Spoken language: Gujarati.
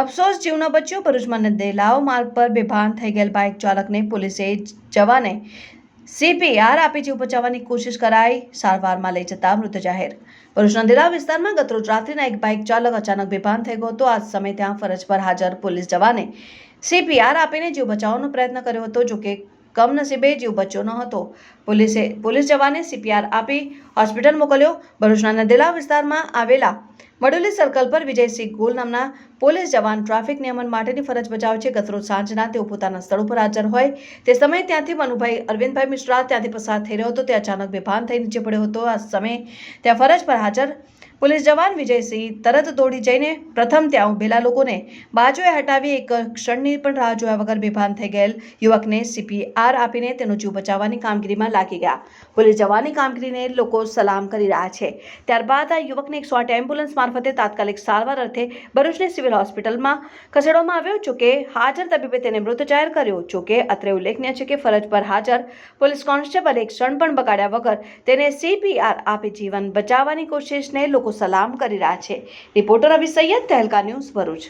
અફસોસ જીવનો બચ્યો, ભરૂચમાં નદેલાવ માર્ગ પર બેભાન થઈ ગયેલ બાઇક ચાલકને પોલીસે જવાને સીપીઆર આપી જીવ બચાવવાની કોશિશ કરાઈ, સારવારમાં લઈ જતા મૃત જાહેર. ભરૂચ નંદેલા વિસ્તારમાં ગતરોજ રાત્રિના એક બાઇક ચાલક અચાનક બેભાન થઈ ગયો હતો. આ સમયે ત્યાં ફરજ પર હાજર પોલીસ જવાને સીપીઆર આપીને જીવ બચાવવાનો પ્રયત્ન કર્યો હતો જોકે કમનસીબે જીવ બચ્યો ન હતો. પોલીસે, પોલીસ જવાને સીપીઆર આપી હોસ્પિટલ મોકલ્યો. ભરૂચના નદેલા વિસ્તારમાં આવેલા મડુલી સર્કલ પર વિજયસિંહ ગોલ નામના પોલીસ જવાન ટ્રાફિક નિયમન માટેની ફરજ બજાવે છે. ગતરોજ સાંજના તેઓ પોતાના સ્થળ ઉપર હાજર હોય. તે સમયે ત્યાંથી મનુભાઈ અરવિંદભાઈ મિશ્રા ત્યાંથી પસાર થઈ રહ્યો હતો. તે અચાનક બેભાન થઈ નીચે પડ્યો હતો. આ સમયે ત્યાં ફરજ પર હાજર પોલીસ જવાન વિજયસિંહ તરત દોડી જઈને પ્રથમ ત્યાં ઉભેલા લોકોને બાજુએ હટાવી એક ક્ષણની પણ રાહ જોયા વગર બેભાન થઈ ગયેલ યુવકને સીપીઆર આપીને તેનો જીવ બચાવવાની કામગીરીમાં લાગી ગયા. પોલીસ જવાની કામગીરીને લોકો સલામ કરી રહ્યા છે. ત્યારબાદ આ યુવકને એકસો આઠ એમ્બ્યુલન્સ મારફતે તાત્કાલિક સારવાર અર્થે ભરૂચની સિવિલ હોસ્પિટલમાં ખસેડવામાં આવ્યો જોકે હાજર તબીબે તેને મૃત જાહેર કર્યો. જોકે અત્રે ઉલ્લેખનીય છે કે ફરજ પર હાજર પોલીસ કોન્સ્ટેબલ એક ક્ષણ પણ બગાડ્યા વગર તેને સીપીઆર આપી જીવન બચાવવાની કોશિશને લોકો સલામ કરી રહ્યા છે. Reporter Abhi Sayed Tehelka news Bharuch.